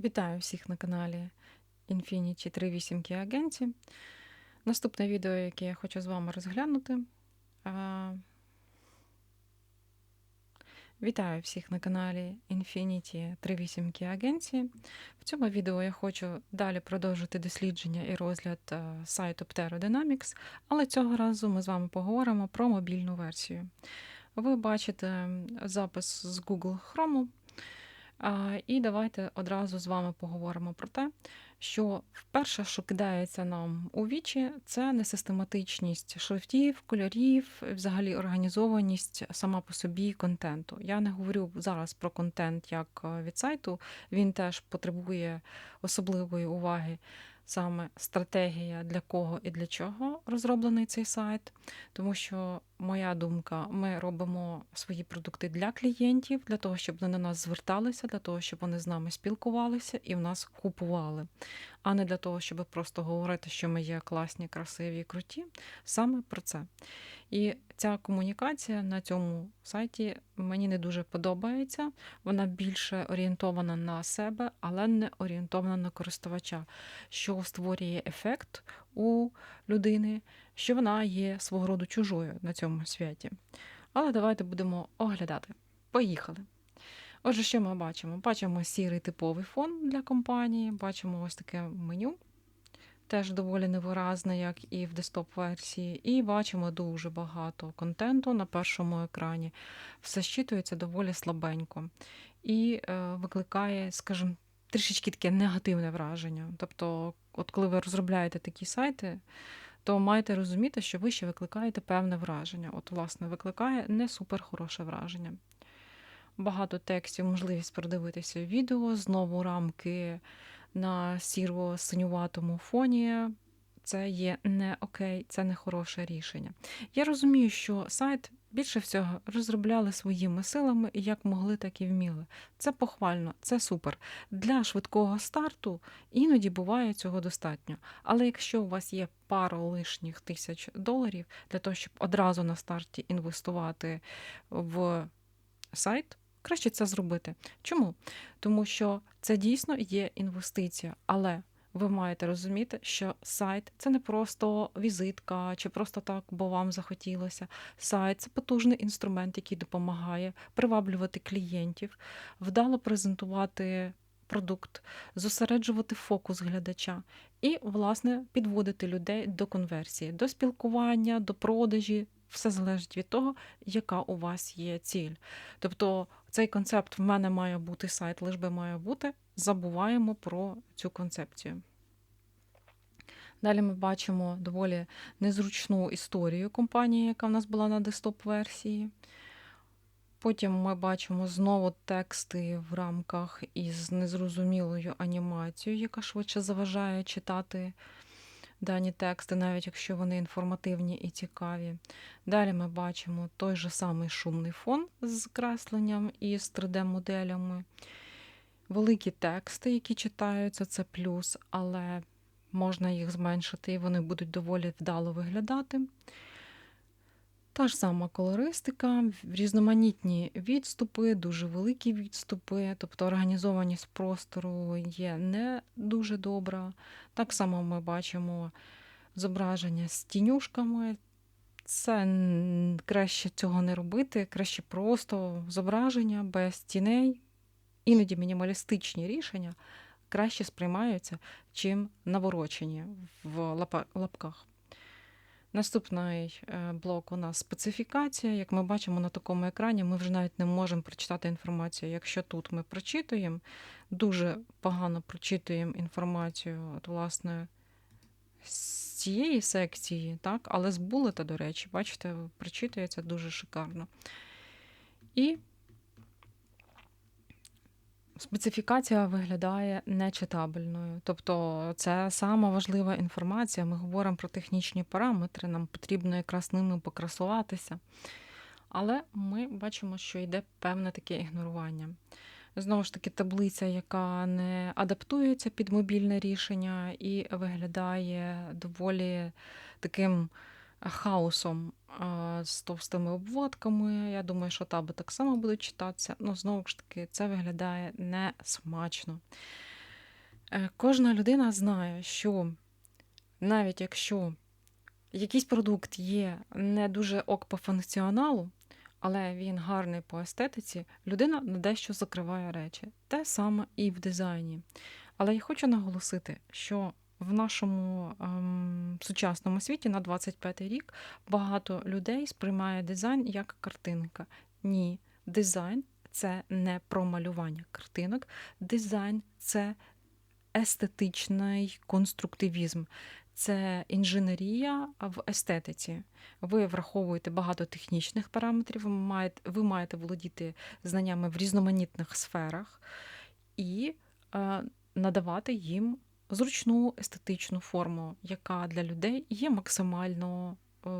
Вітаю всіх на каналі Infinity 38 Агенті. Наступне відео, яке я хочу з вами розглянути. Вітаю всіх на каналі Infinity 38 Агенції. В цьому відео я хочу далі продовжити дослідження і розгляд сайту Ptero Dynamics, але цього разу ми з вами поговоримо про мобільну версію. Ви бачите запис з Google Chrome. І давайте одразу з вами поговоримо про те, що вперше, що кидається нам у вічі, це несистематичність шрифтів, кольорів, взагалі організованість сама по собі контенту. Я не говорю зараз про контент як е, від сайту, він теж потребує особливої уваги. Саме стратегія для кого і для чого розроблений цей сайт, тому що моя думка, ми робимо свої продукти для клієнтів, для того, щоб вони на нас зверталися, для того, щоб вони з нами спілкувалися і в нас купували, а не для того, щоб просто говорити, що ми є класні, красиві і круті. Саме про це. І ця комунікація на цьому сайті мені не дуже подобається. Вона більше орієнтована на себе, але не орієнтована на користувача, що створює ефект у людини, що вона є свого роду чужою на цьому святі. Але давайте будемо оглядати. Поїхали. Отже, що ми бачимо? Бачимо сірий типовий фон для компанії, бачимо ось таке меню, теж доволі невиразне, як і в десктоп-версії, і бачимо дуже багато контенту на першому екрані. Все щитується доволі слабенько і е, викликає, скажімо, трішечки таке негативне враження. Тобто, от коли ви розробляєте такі сайти, то маєте розуміти, що ви ще викликаєте певне враження. От, власне, викликає не супер хороше враження. Багато текстів, можливість продивитися відео, знову рамки на сіро-синюватому фоні. Це є не окей, це не хороше рішення. Я розумію, що сайт більше всього розробляли своїми силами і як могли, так і вміли. Це похвально, це супер. Для швидкого старту іноді буває цього достатньо. Але якщо у вас є пара лишніх тисяч доларів для того, щоб одразу на старті інвестувати в сайт, краще це зробити. Чому? Тому що це дійсно є інвестиція, але ви маєте розуміти, що сайт це не просто візитка чи просто так, бо вам захотілося. Сайт це потужний інструмент, який допомагає приваблювати клієнтів, вдало презентувати продукт, зосереджувати фокус глядача і, власне, підводити людей до конверсії, до спілкування, до продажі. Все залежить від того, яка у вас є ціль. Тобто цей концепт в мене має бути сайт, лиш би має бути. Забуваємо про цю концепцію. Далі ми бачимо доволі незручну історію компанії, яка в нас була на десктоп-версії. Потім ми бачимо знову тексти в рамках із незрозумілою анімацією, яка швидше заважає читати дані тексти, навіть якщо вони інформативні і цікаві. Далі ми бачимо той же самий шумний фон з кресленням і з 3D-моделями. Великі тексти, які читаються, це плюс, але можна їх зменшити, і вони будуть доволі вдало виглядати. Та ж сама колористика, різноманітні відступи, дуже великі відступи, тобто організованість простору є не дуже добра. Так само ми бачимо зображення з тінюшками. Це краще цього не робити, краще просто зображення без тіней. Іноді мінімалістичні рішення краще сприймаються, чим наворочені в лапках. Наступний е, блок у нас специфікація. Як ми бачимо на такому екрані, ми вже навіть не можемо прочитати інформацію. Якщо тут ми прочитуємо, дуже погано прочитуємо інформацію, от, власне, з цієї секції, так, але з булета, до речі, бачите, прочитується дуже шикарно. І Специфікація виглядає нечитабельною. Тобто це сама важлива інформація. Ми говоримо про технічні параметри, нам потрібно якраз ними покрасуватися. Але ми бачимо, що йде певне таке ігнорування. Знову ж таки, таблиця, яка не адаптується під мобільне рішення і виглядає доволі таким хаосом з товстими обводками. Я думаю, що таби так само будуть читатися. Ну, знову ж таки, це виглядає не смачно. Е, Кожна людина знає, що навіть якщо якийсь продукт є не дуже ок по функціоналу, але він гарний по естетиці, людина на дещо закриває речі. Те саме і в дизайні. Але я хочу наголосити, що в нашому ем, сучасному світі на 25-й рік багато людей сприймає дизайн як картинка. Ні, дизайн це не про малювання картинок, дизайн це естетичний конструктивізм. Це інженерія в естетиці. Ви враховуєте багато технічних параметрів, ви маєте, ви маєте володіти знаннями в різноманітних сферах і е, надавати їм зручну естетичну форму, яка для людей є максимально, е,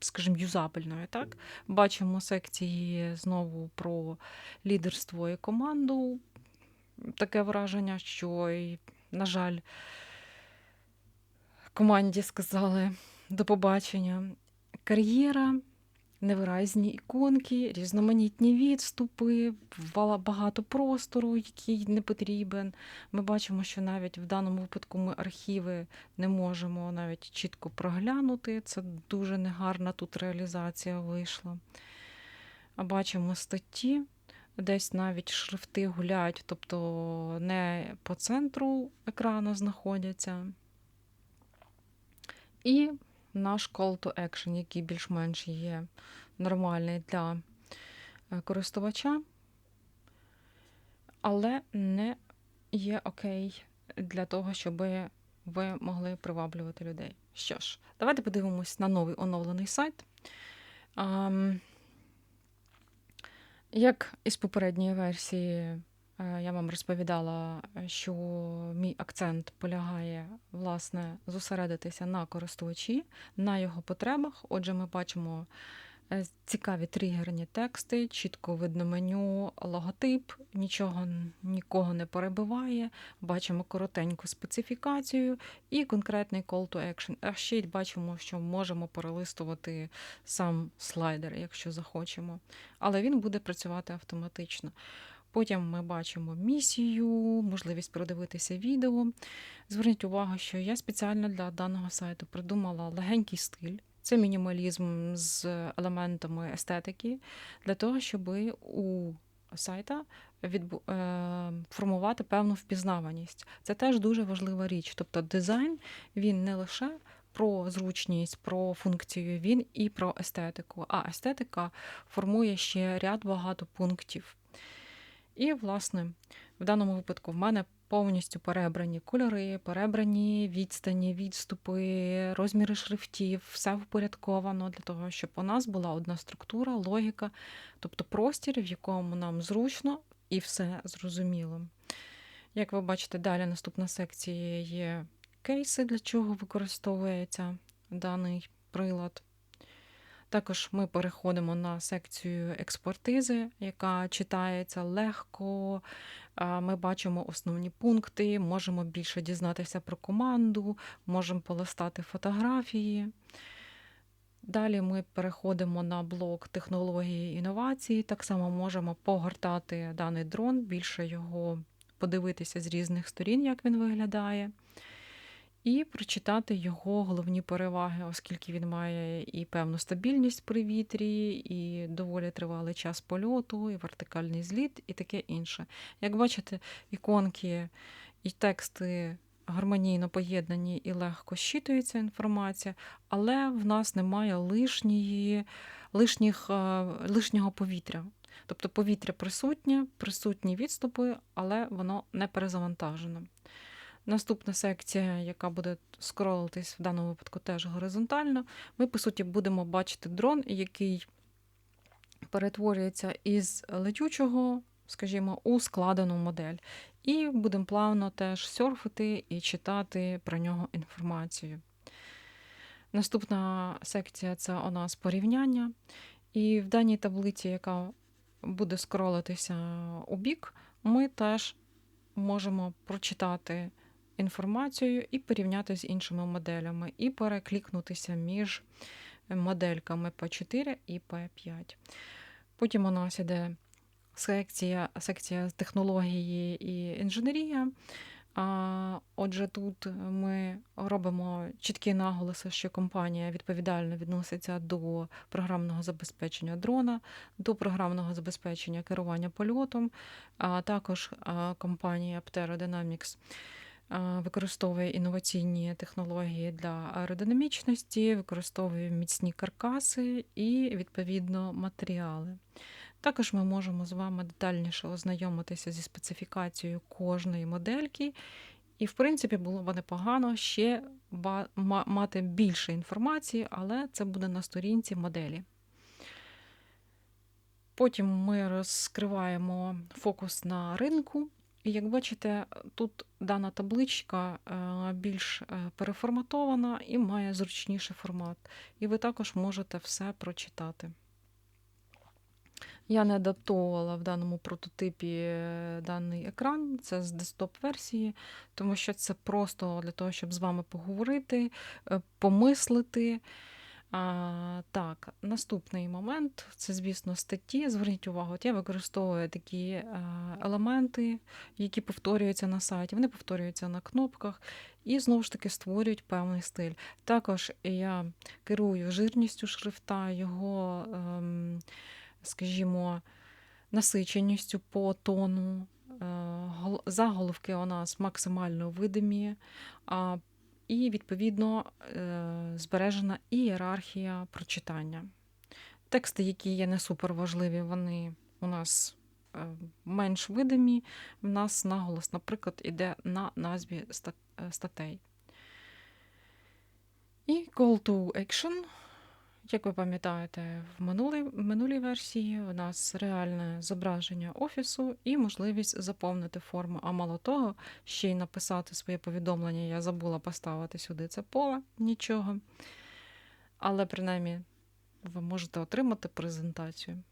скажімо, юзабельною. Так? Бачимо секції знову про лідерство і команду. Таке враження, що, на жаль, команді сказали до побачення. Кар'єра, невиразні іконки, різноманітні відступи, багато простору, який не потрібен. Ми бачимо, що навіть в даному випадку ми архіви не можемо навіть чітко проглянути. Це дуже негарна тут реалізація вийшла. А бачимо статті. Десь навіть шрифти гуляють, тобто не по центру екрану знаходяться. І наш call to action, який більш-менш є нормальний для е, користувача, але не є окей для того, щоб ви могли приваблювати людей. Що ж, давайте подивимось на новий оновлений сайт. Як із попередньої версії я вам розповідала, що мій акцент полягає власне зосередитися на користувачі, на його потребах. Отже, ми бачимо е, цікаві тригерні тексти, чітко видно меню, логотип, нічого нікого не перебиває. Бачимо коротеньку специфікацію і конкретний call to action. А ще й бачимо, що можемо перелистувати сам слайдер, якщо захочемо. Але він буде працювати автоматично. Потім ми бачимо місію, можливість продивитися відео. Зверніть увагу, що я спеціально для даного сайту придумала легенький стиль. Це мінімалізм з елементами естетики, для того, щоб у сайта відбу... е... формувати певну впізнаваність. Це теж дуже важлива річ. Тобто дизайн він не лише про зручність, про функцію, він і про естетику. А естетика формує ще ряд багато пунктів. І, власне, в даному випадку в мене повністю перебрані кольори, перебрані відстані, відступи, розміри шрифтів, все впорядковано для того, щоб у нас була одна структура, логіка, тобто простір, в якому нам зручно і все зрозуміло. Як ви бачите, далі наступна секція є кейси, для чого використовується даний прилад. Також ми переходимо на секцію експертизи, яка читається легко. Ми бачимо основні пункти, можемо більше дізнатися про команду, можемо полистати фотографії. Далі ми переходимо на блок технології інновації. Так само можемо погортати даний дрон, більше його подивитися з різних сторін, як він виглядає і прочитати його головні переваги, оскільки він має і певну стабільність при вітрі, і доволі тривалий час польоту, і вертикальний зліт, і таке інше. Як бачите, іконки і тексти гармонійно поєднані і легко щитується інформація, але в нас немає лишньої, лишніх, е, лишнього повітря. Тобто повітря присутнє, присутні відступи, але воно не перезавантажено. Наступна секція, яка буде скролитись в даному випадку теж горизонтально, ми, по суті, будемо бачити дрон, який перетворюється із летючого, скажімо, у складену модель. І будемо плавно теж серфити і читати про нього інформацію. Наступна секція це у нас порівняння. І в даній таблиці, яка буде скролитися у бік, ми теж можемо прочитати інформацію і порівняти з іншими моделями, і переклікнутися між модельками P4 і P5. Потім у нас іде секція, секція технології і інженерія. А, Отже, тут ми робимо чіткі наголоси, що компанія відповідально відноситься до програмного забезпечення дрона, до програмного забезпечення керування польотом. А також компанія Aptero Dynamics а, використовує інноваційні технології для аеродинамічності, використовує міцні каркаси і відповідно матеріали. Також ми можемо з вами детальніше ознайомитися зі специфікацією кожної модельки. І, в принципі, було б непогано ще мати більше інформації, але це буде на сторінці моделі. Потім ми розкриваємо фокус на ринку. Як бачите, тут дана табличка е, більш е, переформатована і має зручніший формат. І ви також можете все прочитати. Я не адаптовувала в даному прототипі е, даний екран, це з десктоп-версії, тому що це просто для того, щоб з вами поговорити, помислити. А, так, наступний момент це, звісно, статті. Зверніть увагу, от я використовую такі елементи, які повторюються на сайті. Вони повторюються на кнопках і знову ж таки створюють певний стиль. Також я керую жирністю шрифта, його. Ем, скажімо, насиченістю по тону. Е, Заголовки у нас максимально видимі, а, і, відповідно, е, збережена ієрархія прочитання. Тексти, які є не суперважливі, вони у нас е, менш видимі. В нас наголос, наприклад, іде на назві е, статей. І call to action. Як ви пам'ятаєте, в минулій, минулій версії у нас реальне зображення офісу і можливість заповнити форму. А мало того, ще й написати своє повідомлення. Я забула поставити сюди це поле, нічого. Але принаймні ви можете отримати презентацію.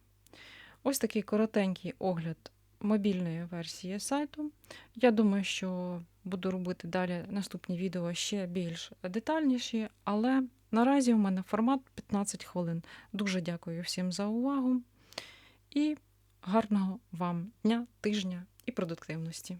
Ось такий коротенький огляд мобільної версії сайту. Я думаю, що буду робити далі наступні відео ще більш детальніші, але наразі у мене формат 15 хвилин. Дуже дякую всім за увагу і гарного вам дня, тижня і продуктивності.